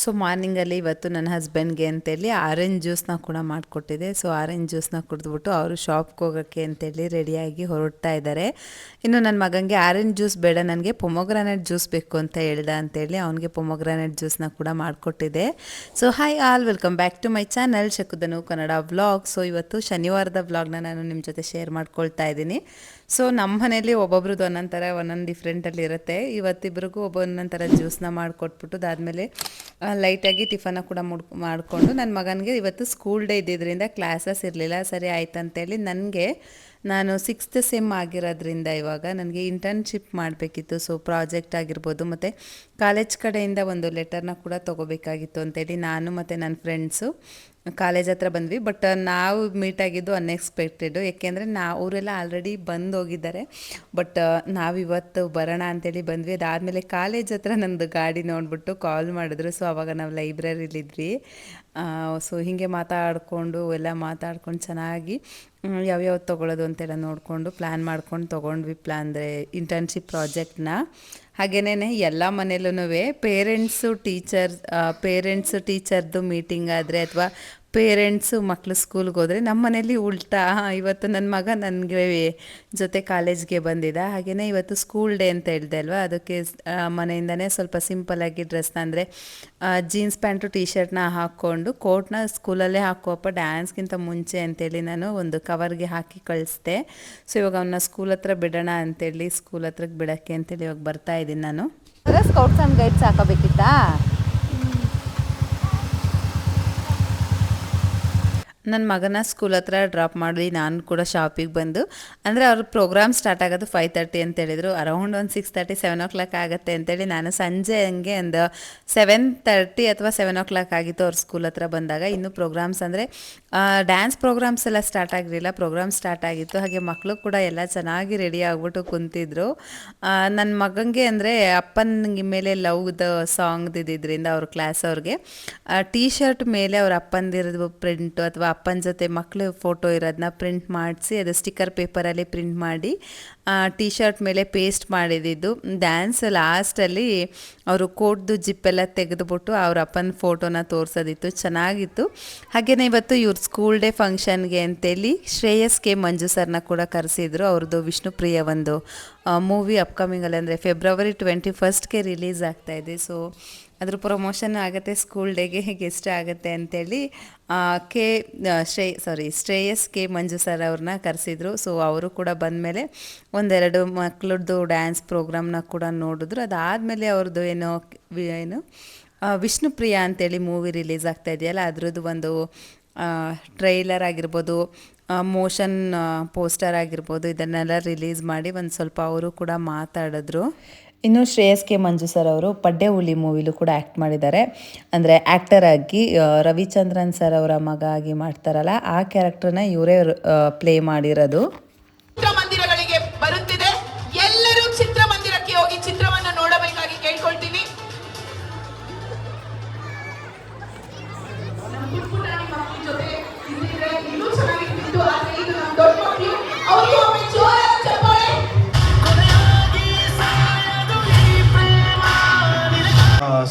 So ಮಾರ್ನಿಂಗಲ್ಲಿ ಇವತ್ತು ನನ್ನ ಹಸ್ಬೆಂಡ್ಗೆ ಅಂತೇಳಿ ಆರೆಂಜ್ ಜ್ಯೂಸ್ನ ಕೂಡ ಮಾಡಿಕೊಟ್ಟಿದೆ. ಸೊ ಆರೆಂಜ್ ಜ್ಯೂಸ್ನ ಕುಡಿದ್ಬಿಟ್ಟು ಅವರು ಶಾಪ್ಗೆ ಹೋಗೋಕ್ಕೆ ಅಂತೇಳಿ ರೆಡಿಯಾಗಿ ಹೊರಡ್ತಾ ಇದ್ದಾರೆ ಇನ್ನು ನನ್ನ ಮಗನಿಗೆ ಆರೆಂಜ್ ಜ್ಯೂಸ್ ಬೇಡ, ನನಗೆ ಪೊಮೊಗ್ರಾನೆಟ್ ಜ್ಯೂಸ್ ಬೇಕು ಅಂತ ಹೇಳ್ದ ಅಂತೇಳಿ ಅವನಿಗೆ ಪೊಮೊಗ್ರಾನೆಟ್ ಜ್ಯೂಸ್ನ ಕೂಡ ಮಾಡಿಕೊಟ್ಟಿದೆ. So hi all welcome back to my channel ಶಕುದನು Kannada vlog so ಇವತ್ತು ಶನಿವಾರದ ವ್ಲಾಗ್ನ ನಾನು ನಿಮ್ಮ ಜೊತೆ ಶೇರ್ ಮಾಡ್ಕೊಳ್ತಾ ಇದ್ದೀನಿ. ಸೊ ನಮ್ಮ ಮನೇಲಿ ಒಬ್ಬೊಬ್ರದ್ದು ಒಂದೊಂದು ಥರ ಒಂದೊಂದು ಡಿಫ್ರೆಂಟಲ್ಲಿ ಇರುತ್ತೆ. ಇವತ್ತಿಬ್ರಿಗೂ ಒಬ್ಬೊಂದೊಂದು ಥರ ಜ್ಯೂಸ್ನ ಮಾಡಿಕೊಟ್ಬಿಟ್ಟು ಅದಾದಮೇಲೆ ಲೈಟಾಗಿ ಟಿಫನ್ನ ಕೂಡ ಮುಡ್, ಮಾಡಿಕೊಂಡು ನನ್ನ ಮಗನಿಗೆ ಇವತ್ತು ಸ್ಕೂಲ್ ಡೇ ಇದ್ದಿದ್ದರಿಂದ ಕ್ಲಾಸಸ್ ಇರಲಿಲ್ಲ. ಸರಿ ಆಯ್ತು ಅಂತೇಳಿ ನನಗೆ ನಾನು ಸಿಕ್ಸ್ತ್ ಸೆಮ್ ಆಗಿರೋದ್ರಿಂದ ಇವಾಗ ನನಗೆ ಇಂಟರ್ನ್ಶಿಪ್ ಮಾಡಬೇಕಿತ್ತು. ಸೊ ಪ್ರಾಜೆಕ್ಟ್ ಆಗಿರ್ಬೋದು ಮತ್ತು ಕಾಲೇಜ್ ಕಡೆಯಿಂದ ಒಂದು ಲೆಟರ್ನ ಕೂಡ ತೊಗೋಬೇಕಾಗಿತ್ತು ಅಂತೇಳಿ ನಾನು ಮತ್ತು ನನ್ನ ಫ್ರೆಂಡ್ಸು ಕಾಲೇಜ್ ಹತ್ರ ಬಂದ್ವಿ. ಬಟ್ ನಾವು ಮೀಟ್ ಆಗಿದ್ದು ಅನ್ಎಕ್ಸ್ಪೆಕ್ಟೆಡು ಏಕೆಂದರೆ ನಾ ಅವರೆಲ್ಲ ಆಲ್ರೆಡಿ ಬಂದು ಹೋಗಿದ್ದಾರೆ. ಬಟ್ ನಾವಿವತ್ತು ಬರೋಣ ಅಂತೇಳಿ ಬಂದ್ವಿ. ಅದಾದಮೇಲೆ ಕಾಲೇಜ್ ಹತ್ರ ನಂದು ಗಾಡಿ ನೋಡಿಬಿಟ್ಟು ಕಾಲ್ ಮಾಡಿದ್ರು. ಸೊ ಅವಾಗ ನಾವು ಲೈಬ್ರರಿಲಿದ್ವಿ ಸೊ ಹೀಗೆ ಮಾತಾಡಿಕೊಂಡು, ಎಲ್ಲ ಮಾತಾಡ್ಕೊಂಡು ಚೆನ್ನಾಗಿ ಯಾವ್ಯಾವ ತೊಗೊಳೋದು ಅಂತೆಲ್ಲ ನೋಡಿಕೊಂಡು ಪ್ಲ್ಯಾನ್ ಮಾಡ್ಕೊಂಡು ತೊಗೊಂಡ್ವಿ ಪ್ಲ್ಯಾನ್ ಅಂದರೆ ಇಂಟರ್ನ್ಶಿಪ್ ಪ್ರಾಜೆಕ್ಟ್ನ ಹಾಗೇನೇ ಎಲ್ಲ ಮನೇಲೂ ಪೇರೆಂಟ್ಸು ಟೀಚರ್ ಪೇರೆಂಟ್ಸು ಟೀಚರ್ದು ಮೀಟಿಂಗ್ ಆದರೆ ಅಥವಾ ಪೇರೆಂಟ್ಸು ಮಕ್ಕಳು ಸ್ಕೂಲ್ಗೆ ಹೋದರೆ ನಮ್ಮ ಮನೇಲಿ ಉಲ್ಟಾ, ಇವತ್ತು ನನ್ನ ಮಗ ನನಗೆ ಜೊತೆ ಕಾಲೇಜ್ಗೆ ಬಂದಿದ್ದ ಹಾಗೆಯೇ ಇವತ್ತು ಸ್ಕೂಲ್ ಡೇ ಅಂತ ಹೇಳಿದೆ ಅಲ್ವಾ? ಅದಕ್ಕೆ ಮನೆಯಿಂದನೇ ಸ್ವಲ್ಪ ಸಿಂಪಲಾಗಿ ಡ್ರೆಸ್ನ ಅಂದರೆ ಜೀನ್ಸ್ ಪ್ಯಾಂಟು ಟೀ ಶರ್ಟ್ನ ಹಾಕ್ಕೊಂಡು ಕೋಟ್ನ ಸ್ಕೂಲಲ್ಲೇ ಹಾಕುವಪ್ಪ, ಡ್ಯಾನ್ಸ್ಗಿಂತ ಮುಂಚೆ ಅಂತೇಳಿ ನಾನು ಒಂದು ಕವರ್ಗೆ ಹಾಕಿ ಕಳಿಸ್ದೆ. ಸೊ ಇವಾಗ ಅವನ್ನ ಸ್ಕೂಲ್ ಹತ್ರ ಬಿಡೋಣ ಅಂತೇಳಿ, ಸ್ಕೂಲ್ ಹತ್ರಕ್ಕೆ ಬಿಡೋಕ್ಕೆ ಅಂತೇಳಿ ಇವಾಗ ಬರ್ತಾ ಇದ್ದೀನಿ ನಾನು. ಸ್ಕೌಟ್ಸ್ ಆ್ಯಂಡ್ ಗೈಡ್ಸ್ ಹಾಕೋಬೇಕಿತ್ತಾ? ನನ್ನ ಮಗನ ಸ್ಕೂಲ್ ಹತ್ರ ಡ್ರಾಪ್ ಮಾಡಿ ನಾನು ಕೂಡ ಶಾಪಿಗೆ ಬಂದು. ಅಂದರೆ ಅವ್ರ ಪ್ರೋಗ್ರಾಮ್ ಸ್ಟಾರ್ಟ್ ಆಗೋದು ಫೈವ್ ತರ್ಟಿ ಅಂತ ಹೇಳಿದರು. ಅರೌಂಡ್ ಒಂದು six thirty seven o'clock ಆಗುತ್ತೆ ಅಂತೇಳಿ ನಾನು ಸಂಜೆ ಹಂಗೆ ಒಂದು ಸೆವೆನ್ ತರ್ಟಿ ಅಥವಾ ಸೆವೆನ್ ಓ ಕ್ಲಾಕ್ ಆಗಿತ್ತು ಅವ್ರ ಸ್ಕೂಲ್ ಹತ್ರ ಬಂದಾಗ. ಇನ್ನು ಪ್ರೋಗ್ರಾಮ್ಸ್ ಅಂದರೆ ಡ್ಯಾನ್ಸ್ ಪ್ರೋಗ್ರಾಮ್ಸ್ ಎಲ್ಲ ಸ್ಟಾರ್ಟ್ ಆಗಿರಲಿಲ್ಲ ಪ್ರೋಗ್ರಾಮ್ ಸ್ಟಾರ್ಟ್ ಆಗಿತ್ತು. ಹಾಗೆ ಮಕ್ಕಳು ಕೂಡ ಎಲ್ಲ ಚೆನ್ನಾಗಿ ರೆಡಿ ಆಗಿಬಿಟ್ಟು ಕುಂತಿದ್ರು. ನನ್ನ ಮಗನಿಗೆ ಅಂದರೆ ಅಪ್ಪನ ಮೇಲೆ ಲವ್ದ ಸಾಂಗ್ ಇದ್ದಿದ್ದರಿಂದ ಅವ್ರ ಕ್ಲಾಸ್ ಅವ್ರಿಗೆ ಟೀ ಶರ್ಟ್ ಮೇಲೆ ಅವ್ರ ಅಪ್ಪಂದಿರೋದು ಪ್ರಿಂಟು ಅಥವಾ ಅಪ್ಪನ ಜೊತೆ ಮಕ್ಕಳು ಫೋಟೋ ಇರೋದನ್ನ ಪ್ರಿಂಟ್ ಮಾಡಿಸಿ ಅದು ಸ್ಟಿಕ್ಕರ್ ಪೇಪರಲ್ಲಿ ಪ್ರಿಂಟ್ ಮಾಡಿ ಟೀ ಶರ್ಟ್ ಮೇಲೆ ಪೇಸ್ಟ್ ಮಾಡಿದ್ದು ಡ್ಯಾನ್ಸ್ ಲಾಸ್ಟಲ್ಲಿ ಅವರು ಕೋಟ್ದು ಜಿಪ್ಪೆಲ್ಲ ತೆಗೆದುಬಿಟ್ಟು ಅವ್ರ ಅಪ್ಪನ ಫೋಟೋನ ತೋರಿಸೋದಿತ್ತು. ಚೆನ್ನಾಗಿತ್ತು. ಹಾಗೆಯೇ ಇವತ್ತು ಇವ್ರ ಸ್ಕೂಲ್ ಡೇ ಫಂಕ್ಷನ್ಗೆ ಅಂತೇಳಿ ಶ್ರೇಯಸ್ ಕೆ ಮಂಜು ಸರ್ನ ಕೂಡ ಕರೆಸಿದ್ರು. ಅವ್ರದ್ದು ವಿಷ್ಣುಪ್ರಿಯ ಒಂದು ಮೂವಿ ಅಪ್ಕಮಿಂಗಲ್ಲಿ ಅಂದರೆ ಫೆಬ್ರವರಿ ಟ್ವೆಂಟಿ ಫಸ್ಟ್ಗೆ ರಿಲೀಸ್ ಆಗ್ತಾಯಿದೆ ಸೊ ಅದ್ರ ಪ್ರಮೋಷನ್ ಆಗುತ್ತೆ ಸ್ಕೂಲ್ ಡೇಗೆ ಗೆಸ್ಟ್ ಆಗುತ್ತೆ ಅಂತೇಳಿ K Shrey Shre sorry Shreyas K Manju sir ಅವ್ರನ್ನ ಕರೆಸಿದ್ರು. ಸೊ ಅವರು ಕೂಡ ಬಂದಮೇಲೆ ಒಂದೆರಡು ಮಕ್ಳದ್ದು ಡ್ಯಾನ್ಸ್ ಪ್ರೋಗ್ರಾಮ್ನ ಕೂಡ ನೋಡಿದ್ರು. ಅದಾದಮೇಲೆ ಅವ್ರದ್ದು ಏನೋ, ಏನು ವಿಷ್ಣು ಪ್ರಿಯಾ ಅಂತೇಳಿ ಮೂವಿ ರಿಲೀಸ್ ಆಗ್ತಾ ಇದೆಯಲ್ಲ, ಅದ್ರದ್ದು ಒಂದು ಟ್ರೈಲರ್ ಆಗಿರ್ಬೋದು ಮೋಷನ್ ಪೋಸ್ಟರ್ ಆಗಿರ್ಬೋದು, ಇದನ್ನೆಲ್ಲ ರಿಲೀಸ್ ಮಾಡಿ ಒಂದು ಸ್ವಲ್ಪ ಅವರು ಕೂಡ ಮಾತಾಡಿದ್ರು. ಇನ್ನು ಶ್ರೇಯಸ್ ಕೆ ಮಂಜು ಸರ್ ಅವರು ಪಡ್ಡೆ ಹುಲಿ ಮೂವಿಲೂ ಕೂಡ ಆ್ಯಕ್ಟ್ ಮಾಡಿದ್ದಾರೆ. ಅಂದರೆ ಆ್ಯಕ್ಟರ್ ಆಗಿ ರವಿಚಂದ್ರನ್ ಸರ್ ಅವರ ಮಗ ಆಗಿ ಮಾಡ್ತಾರಲ್ಲ, ಆ ಕ್ಯಾರೆಕ್ಟರ್ನ ಇವರೇ ಪ್ಲೇ ಮಾಡಿರೋದು.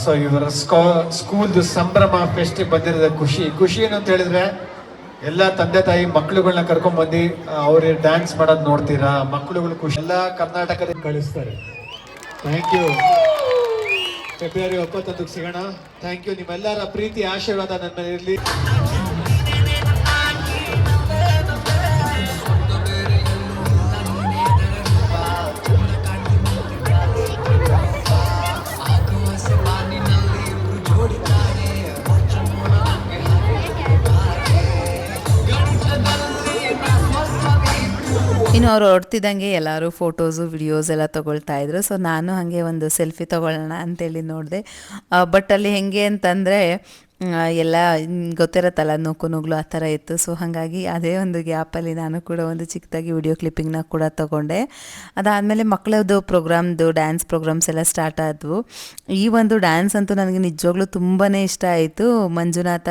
ಸೊ ಇವರ ಸ್ಕೂಲ್ದು ಸಂಭ್ರಮ ಫೆಸ್ಟ್ ಬಂದಿರೋದ ಖುಷಿ. ಖುಷಿ ಏನು ಅಂತ ಹೇಳಿದ್ರೆ, ಎಲ್ಲ ತಂದೆ ತಾಯಿ ಮಕ್ಕಳುಗಳನ್ನ ಕರ್ಕೊಂಡ್ ಬಂದು ಅವ್ರು ಡ್ಯಾನ್ಸ್ ಮಾಡೋದ್ ನೋಡ್ತೀರಾ? ಮಕ್ಕಳುಗಳು ಖುಷಿ. ಎಲ್ಲ ಕರ್ನಾಟಕದ ಕಳಿಸ್ತಾರೆ. ಥ್ಯಾಂಕ್ ಯು ಫೆಬ್ರವರಿ ಒಪ್ಪತ್ತೊಂದಕ್ಕೆ ಸಿಗೋಣ. ಥ್ಯಾಂಕ್ ಯು ನಿಮ್ಮೆಲ್ಲರ ಪ್ರೀತಿ, ಆಶೀರ್ವಾದ ನನ್ನ ಇರಲಿ ಇನ್ನು ಅವ್ರು ಹೊರಡ್ತಿದ್ದಂಗೆ ಎಲ್ಲರೂ ಫೋಟೋಸು ವಿಡಿಯೋಸ್ ಎಲ್ಲ ತೊಗೊಳ್ತಾ ಇದ್ರು. ಸೊ ನಾನು ಹಾಗೆ ಒಂದು ಸೆಲ್ಫಿ ತೊಗೊಳ್ಳೋಣ ಅಂತೇಳಿ ನೋಡಿದೆ. ಬಟ್ ಅಲ್ಲಿ ಹೆಂಗೆ ಅಂತಂದರೆ ಎಲ್ಲ ಗೊತ್ತಿರತ್ತಲ್ಲ, ನೂಕು ನುಗ್ಲು ಆ ಥರ ಇತ್ತು. ಸೊ ಹಾಗಾಗಿ ಅದೇ ಒಂದು ಗ್ಯಾಪಲ್ಲಿ ನಾನು ಕೂಡ ಒಂದು ಚಿಕ್ಕದಾಗಿ ವಿಡಿಯೋ ಕ್ಲಿಪ್ಪಿಂಗ್ನ ಕೂಡ ತೊಗೊಂಡೆ. ಅದಾದಮೇಲೆ ಮಕ್ಕಳದ್ದು ಪ್ರೋಗ್ರಾಮ್ದು ಡ್ಯಾನ್ಸ್ ಪ್ರೋಗ್ರಾಮ್ಸ್ ಎಲ್ಲ ಸ್ಟಾರ್ಟ್ ಆದವು. ಈ ಒಂದು ಡ್ಯಾನ್ಸ್ ಅಂತೂ ನನಗೆ ನಿಜವಾಗ್ಲೂ ತುಂಬಾ ಇಷ್ಟ ಆಯಿತು. ಮಂಜುನಾಥ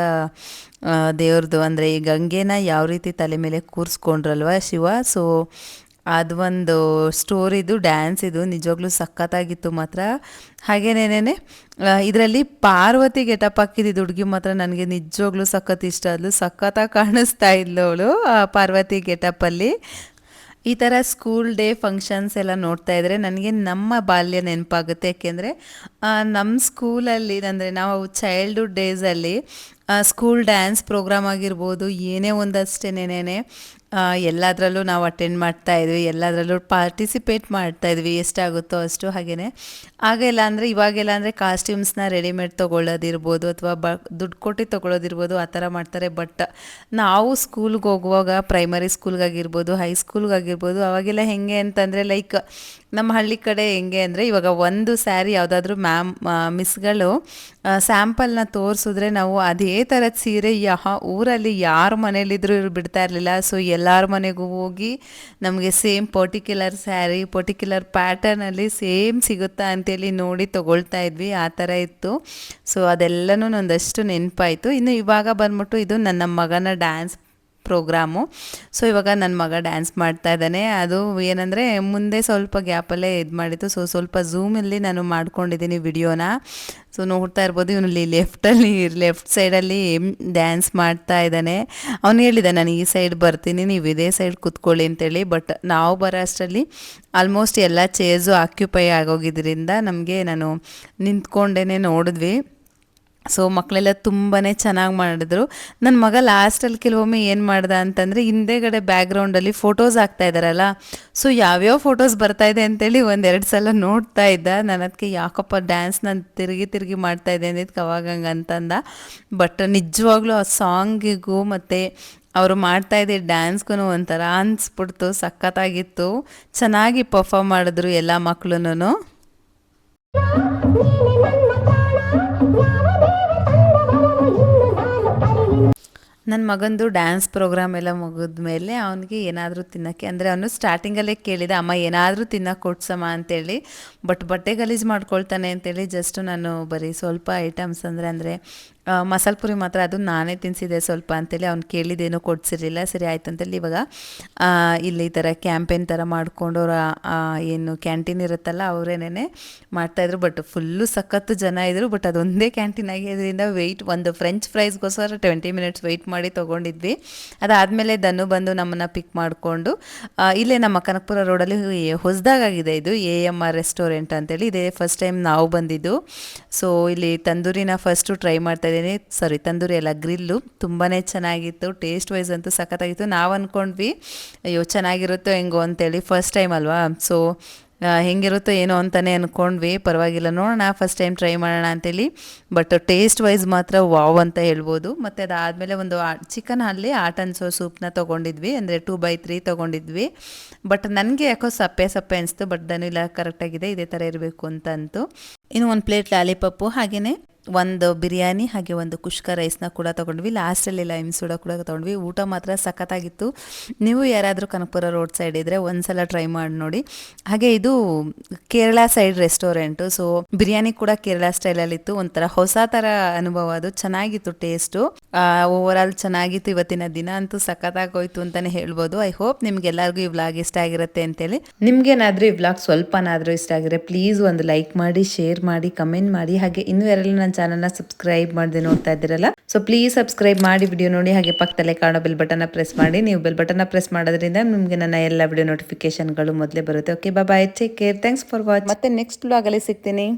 ದೇವ್ರದ್ದು ಅಂದರೆ ಈ ಗಂಗೆನ ಯಾವ ರೀತಿ ತಲೆ ಮೇಲೆ ಕೂರಿಸ್ಕೊಂಡ್ರಲ್ವ ಶಿವ? ಸೊ ಅದು ಒಂದು ಸ್ಟೋರಿದು ಡ್ಯಾನ್ಸ್ ಇದು ನಿಜವಾಗ್ಲೂ ಸಖತ್ತಾಗಿತ್ತು ಮಾತ್ರ. ಹಾಗೇನೇನೇ ಇದರಲ್ಲಿ ಪಾರ್ವತಿ ಗೆಟಪ್ ಹಾಕಿದ್ದು ಹುಡುಗಿ ಮಾತ್ರ ನನಗೆ ನಿಜವಾಗ್ಲೂ ಸಖತ್ ಇಷ್ಟ. ಆದ್ಲು ಸಖತ್ತಾಗಿ ಕಾಣಿಸ್ತಾ ಇದ್ಲು ಅವಳು ಪಾರ್ವತಿ ಗೆಟಪ್ಪಲ್ಲಿ ಈ ಥರ ಸ್ಕೂಲ್ ಡೇ ಫಂಕ್ಷನ್ಸ್ ಎಲ್ಲ ನೋಡ್ತಾ ಇದ್ರೆ ನನಗೆ ನಮ್ಮ ಬಾಲ್ಯ ನೆನಪಾಗುತ್ತೆ. ಯಾಕೆಂದರೆ ನಮ್ಮ ಸ್ಕೂಲಲ್ಲಿ ಅಂದರೆ ನಾವು ಚೈಲ್ಡ್ಹುಡ್ ಡೇಸಲ್ಲಿ ಸ್ಕೂಲ್ ಡ್ಯಾನ್ಸ್ ಪ್ರೋಗ್ರಾಮ್ ಆಗಿರ್ಬೋದು, ಏನೇ ಒಂದಷ್ಟೇನೇನೆ ಎಲ್ಲದರಲ್ಲೂ ನಾವು ಅಟೆಂಡ್ ಮಾಡ್ತಾ ಇದ್ವಿ, ಎಲ್ಲದರಲ್ಲೂ ಪಾರ್ಟಿಸಿಪೇಟ್ ಮಾಡ್ತಾ ಇದ್ವಿ ಎಷ್ಟಾಗುತ್ತೋ ಅಷ್ಟು ಹಾಗೆಯೇ ಆಗೆಲ್ಲ ಅಂದರೆ ಇವಾಗೆಲ್ಲ ಅಂದರೆ ಕಾಸ್ಟ್ಯೂಮ್ಸ್ನ ರೆಡಿಮೇಡ್ ತೊಗೊಳ್ಳೋದಿರ್ಬೋದು ಅಥವಾ ಬ, ದುಡ್ಡು ಕೊಟ್ಟು ತೊಗೊಳ್ಳೋದಿರ್ಬೋದು, ಆ ಥರ ಮಾಡ್ತಾರೆ. ಬಟ್ ನಾವು ಸ್ಕೂಲ್ಗೆ ಹೋಗುವಾಗ ಪ್ರೈಮರಿ ಸ್ಕೂಲ್ಗಾಗಿರ್ಬೋದು ಹೈ ಸ್ಕೂಲ್ಗಾಗಿರ್ಬೋದು ಅವಾಗೆಲ್ಲ ಹೆಂಗೆ ಅಂತಂದರೆ ಲೈಕ್ ನಮ್ಮ ಹಳ್ಳಿ ಕಡೆ ಹೆಂಗೆ ಅಂದರೆ ಇವಾಗ ಒಂದು ಸ್ಯಾರಿ ಯಾವುದಾದ್ರೂ ಮ್ಯಾಮ್ ಮಿಸ್ಗಳು ಸ್ಯಾಂಪಲ್ನ ತೋರಿಸಿದ್ರೆ ನಾವು ಅದೇ ಥರದ ಸೀರೆ ಯಹ ಊರಲ್ಲಿ ಯಾರ ಮನೇಲಿದ್ರು ಬಿಡ್ತಾ ಇರಲಿಲ್ಲ. ಸೊ ಎಲ್ಲರ ಮನೆಗೂ ಹೋಗಿ ನಮಗೆ ಸೇಮ್ ಪರ್ಟಿಕ್ಯುಲರ್ ಸ್ಯಾರಿ, ಪರ್ಟಿಕ್ಯುಲರ್ ಪ್ಯಾಟರ್ನಲ್ಲಿ ಸೇಮ್ ಸಿಗುತ್ತಾ ಅಂತೇಳಿ ನೋಡಿ ತೊಗೊಳ್ತಾ ಇದ್ವಿ. ಆ ಥರ ಇತ್ತು. ಸೊ ಅದೆಲ್ಲನೂ ಒಂದಷ್ಟು ನೆನಪಾಯಿತು. ಇನ್ನು ಇವಾಗ ಬಂದ್ಬಿಟ್ಟು ಇದು ನನ್ನ ಮಗನ ಡ್ಯಾನ್ಸ್ ಪ್ರೋಗ್ರಾಮು. ಸೊ ಇವಾಗ ನನ್ನ ಮಗ ಡ್ಯಾನ್ಸ್ ಮಾಡ್ತಾ ಇದ್ದಾನೆ. ಅದು ಏನಂದರೆ ಮುಂದೆ ಸ್ವಲ್ಪ ಗ್ಯಾಪಲ್ಲೇ ಇದು ಮಾಡಿತ್ತು ಸೊ ಸ್ವಲ್ಪ ಝೂಮಲ್ಲಿ ನಾನು ಮಾಡ್ಕೊಂಡಿದ್ದೀನಿ ವಿಡಿಯೋನ. ಸೊ ನೋಡ್ತಾ ಇರ್ಬೋದು ಇವನು ಇಲ್ಲಿ ಲೆಫ್ಟಲ್ಲಿ ಲೆಫ್ಟ್ ಸೈಡಲ್ಲಿ ಡ್ಯಾನ್ಸ್ ಮಾಡ್ತಾ ಇದ್ದಾನೆ. ಅವನು ಹೇಳಿದ, ನಾನು ಈ ಸೈಡ್ ಬರ್ತೀನಿ, ನೀವು ಇದೇ ಸೈಡ್ ಕೂತ್ಕೊಳ್ಳಿ ಅಂತೇಳಿ. ಬಟ್ ನಾವು ಬರೋ ಅಷ್ಟರಲ್ಲಿ ಆಲ್ಮೋಸ್ಟ್ ಎಲ್ಲ ಚೇರ್ಸು ಆಕ್ಯುಪೈ ಆಗೋಗಿದ್ರಿಂದ ನಮಗೆ ನಾನು ನಿಂತ್ಕೊಂಡೇ ನೋಡಿದ್ವಿ. ಸೊ ಮಕ್ಕಳೆಲ್ಲ ತುಂಬಾ ಚೆನ್ನಾಗಿ ಮಾಡಿದ್ರು. ನನ್ನ ಮಗ ಲಾಸ್ಟಲ್ಲಿ ಕೆಲವೊಮ್ಮೆ ಏನು ಮಾಡ್ದೆ ಅಂತಂದರೆ ಹಿಂದೆಗಡೆ ಬ್ಯಾಕ್ಗ್ರೌಂಡಲ್ಲಿ ಫೋಟೋಸ್ ಆಗ್ತಾ ಇದ್ದಾರಲ್ಲ. ಸೊ ಯಾವ್ಯಾವ ಫೋಟೋಸ್ ಬರ್ತಾ ಇದೆ ಅಂತೇಳಿ ಒಂದೆರಡು ಸಲ ನೋಡ್ತಾ ಇದ್ದ. ನಾನು ಅದಕ್ಕೆ ಯಾಕಪ್ಪ ಡ್ಯಾನ್ಸ್ ನಾನು ತಿರುಗಿ ತಿರುಗಿ ಮಾಡ್ತಾ ಇದ್ದೆ ಅಂದಿದ್ದು ಅವಾಗ ಅಂತಂದ. ಬಟ್ ನಿಜವಾಗ್ಲೂ ಆ ಸಾಂಗಿಗೂ ಮತ್ತು ಅವರು ಮಾಡ್ತಾ ಇದ್ದ ಡ್ಯಾನ್ಸ್ಗೂ ಒಂಥರ ಅನ್ಸ್ಬಿಡ್ತು, ಸಖತ್ತಾಗಿತ್ತು. ಚೆನ್ನಾಗಿ ಪರ್ಫಾಮ್ ಮಾಡಿದ್ರು ಎಲ್ಲ ಮಕ್ಕಳು ನನ್ನ ಮಗಂದು ಡ್ಯಾನ್ಸ್ ಪ್ರೋಗ್ರಾಮ್ ಎಲ್ಲ ಮುಗಿದ ಮೇಲೆ ಅವನಿಗೆ ಏನಾದರೂ ತಿನ್ನೋಕ್ಕೆ, ಅಂದರೆ ಅವನು ಸ್ಟಾರ್ಟಿಂಗಲ್ಲೇ ಕೇಳಿದ, ಅಮ್ಮ, ಏನಾದರೂ ತಿನ್ನೋಕೆ ಕೊಡ್ಸಮ್ಮ ಅಂತೇಳಿ. ಬಟ್ ಬಟ್ಟೆ ಗಲೀಜು ಮಾಡ್ಕೊಳ್ತಾನೆ ಅಂತೇಳಿ ಜಸ್ಟ್ ನಾನು ಬರೀ ಸ್ವಲ್ಪ ಐಟಮ್ಸ್ ಅಂದರೆ ಅಂದರೆ ಮಸಾಲೆ ಪುರಿ ಮಾತ್ರ, ಅದು ನಾನೇ ತಿನ್ನಿಸಿದೆ ಸ್ವಲ್ಪ ಅಂತೇಳಿ ಅವ್ನು ಕೇಳಿದ್ದೇನು ಕೊಡ್ಸಿರಲಿಲ್ಲ. ಸರಿ ಆಯ್ತು ಅಂತೇಳಿ ಇವಾಗ ಇಲ್ಲಿ ಈ ಥರ ಕ್ಯಾಂಪೇನ್ ಥರ ಮಾಡ್ಕೊಂಡು ಅವರ ಏನು ಕ್ಯಾಂಟೀನ್ ಇರುತ್ತಲ್ಲ ಅವರೇನೇ ಮಾಡ್ತಾಯಿದ್ರು ಬಟ್ ಫುಲ್ಲು ಸಖತ್ತು ಜನ ಇದ್ದರು ಬಟ್ ಅದೊಂದೇ ಕ್ಯಾಂಟೀನ್ ಆಗಿದ್ದರಿಂದ ವೆಯ್ಟ್ ಒಂದು ಫ್ರೆಂಚ್ ಫ್ರೈಸ್ಗೋಸ್ಕರ ಟ್ವೆಂಟಿ ಮಿನಿಟ್ಸ್ ವೆಯ್ಟ್ ಮಾಡಿ ತೊಗೊಂಡಿದ್ವಿ. ಅದಾದಮೇಲೆ ದನ್ನು ಬಂದು ನಮ್ಮನ್ನು ಪಿಕ್ ಮಾಡಿಕೊಂಡು ಇಲ್ಲೇ ನಮ್ಮ ಕನಕಪುರ ರೋಡಲ್ಲಿ ಹೊಸದಾಗಿದೆ ಇದು ಎ ಎಂ ಆರ್ ರೆಸ್ಟೋರೆಂಟ್ ಅಂತೇಳಿ. ಇದೇ ಫಸ್ಟ್ ಟೈಮ್ ನಾವು ಬಂದಿದ್ದು. ಸೊ ಇಲ್ಲಿ ತಂದೂರಿನ ಫಸ್ಟು ಟ್ರೈ ಮಾಡ್ತಾ ಇದ್ದೀನಿ ಸಾರಿ ತಂದೂರಿ ಅಲ್ಲ ಗ್ರಿಲ್ಲು ತುಂಬಾ ಚೆನ್ನಾಗಿತ್ತು. ಟೇಸ್ಟ್ ವೈಸ್ ಅಂತೂ ಸಖತ್ತಾಗಿತ್ತು. ನಾವು ಅಂದ್ಕೊಂಡ್ವಿ ಅಯ್ಯೋ, ಚೆನ್ನಾಗಿರುತ್ತೋ ಹೆಂಗೋ ಅಂತೇಳಿ ಫಸ್ಟ್ ಟೈಮ್ ಅಲ್ವಾ? ಸೊ ಹೆಂಗಿರುತ್ತೋ ಏನೋ ಅಂತಲೇ ಅಂದ್ಕೊಂಡ್ವಿ ಪರವಾಗಿಲ್ಲ, ನೋಡೋಣ ಫಸ್ಟ್ ಟೈಮ್ ಟ್ರೈ ಮಾಡೋಣ ಅಂತೇಳಿ. ಬಟ್ ಟೇಸ್ಟ್ ವೈಸ್ ಮಾತ್ರ ವಾವ್ ಅಂತ ಹೇಳ್ಬೋದು. ಮತ್ತು ಅದಾದಮೇಲೆ ಒಂದು ಚಿಕನ್ ಅಲ್ಲಿ ಆಟ ಅನ್ಸೋ ಸೂಪ್ನ ತೊಗೊಂಡಿದ್ವಿ. ಅಂದರೆ ಟೂ ಬೈ ತ್ರೀ ತೊಗೊಂಡಿದ್ವಿ. ಬಟ್ ನನಗೆ ಯಾಕೋ ಸಪ್ಪೆ ಸಪ್ಪೆ ಅನಿಸ್ತು. ಬಟ್ ದನಿಲ್ಲ ಕರೆಕ್ಟಾಗಿದೆ ಇದೇ ಥರ ಇರಬೇಕು ಅಂತ ಅಂತು ಇನ್ನು ಒಂದು ಪ್ಲೇಟ್ ಲಾಲಿಪಪ್ಪು ಹಾಗೆಯೇ ಒಂದು ಬಿರಿಯಾನಿ ಹಾಗೆ ಒಂದು ಕುಷ್ಕ ರೈಸ್ನ ಕೂಡ ತೊಗೊಂಡ್ವಿ. ಲಾಸ್ಟಲ್ಲಿ ಲೈಮ್ ಸೋಡಾ ಕೂಡ ತೊಗೊಂಡ್ವಿ. ಊಟ ಮಾತ್ರ ಸಖತ್ತಾಗಿತ್ತು. ನೀವು ಯಾರಾದರೂ ಕನಕಪುರ ರೋಡ್ ಸೈಡ್ ಇದ್ದರೆ ಒಂದ್ಸಲ ಟ್ರೈ ಮಾಡಿ ನೋಡಿ. ಹಾಗೆ ಇದು Kerala side restaurant so biryani ಕೂಡ ಕೇರಳ ಸ್ಟೈಲಲ್ಲಿತ್ತು ಒಂಥರ ಹೊಸ ಥರ ಅನುಭವ ಅದು. ಚೆನ್ನಾಗಿತ್ತು ಟೇಸ್ಟು ಓವರ್ ಆಲ್ ಚೆನ್ನಾಗಿತ್ತು ಇವತ್ತಿನ ದಿನ ಅಂತೂ ಸಖತ್ತಾಗಿ ಹೋಯ್ತು ಅಂತಾನೆ ಹೇಳ್ಬೋದು. ಐ ಹೋಪ್ ನಿಮ್ಗೆಲ್ಲರಿಗೂ ಈ ವ್ಲಾಗ್ ಇಷ್ಟ ಆಗಿರುತ್ತೆ ಅಂತೇಳಿ. ನಿಮ್ಗೇನಾದರೂ ಈ ವ್ಲಾಗ್ ಸ್ವಲ್ಪನಾದರೂ ಇಷ್ಟ ಆಗಿದ್ರೆ ಪ್ಲೀಸ್ ಒಂದು ಲೈಕ್ ಮಾಡಿ ಶೇರ್ ಮಾಡಿ ಕಮೆಂಟ್ ಮಾಡಿ. ಹಾಗೆ ಇನ್ನೂ ಯಾರೆಲ್ಲ ನನ್ನ ಚಾನಲ್ನ ಸಬ್ಸ್ಕ್ರೈಬ್ ಮಾಡಿದೆ ನೋಡ್ತಾ ಇದ್ದೀರಲ್ಲ ಸೊ ಪ್ಲೀಸ್ ಸಬ್ಸ್ಕ್ರೈಬ್ ಮಾಡಿ ವಿಡಿಯೋ ನೋಡಿ. ಹಾಗೆ ಪಕ್ಕದಲ್ಲೇ ಕಾಣೋ ಬೆಲ್ ಬಟನ್ನ ಪ್ರೆಸ್ ಮಾಡಿ. ನೀವು ಬೆಲ್ ಬಟನ್ನ ಪ್ರೆಸ್ ಮಾಡೋದ್ರಿಂದ ನಿಮಗೆ ನನ್ನ ಎಲ್ಲ ವಿಡಿಯೋ ನೋಟಿಫಿಕೇಶನ್ಗಳು ಮೊದಲೇ ಬರುತ್ತೆ. Okay bye take care thanks for watch ಮತ್ತೆ ನೆಕ್ಸ್ಟ್ ವ್ಲಾಗಲ್ಲಿ ಸಿಗ್ತೀನಿ.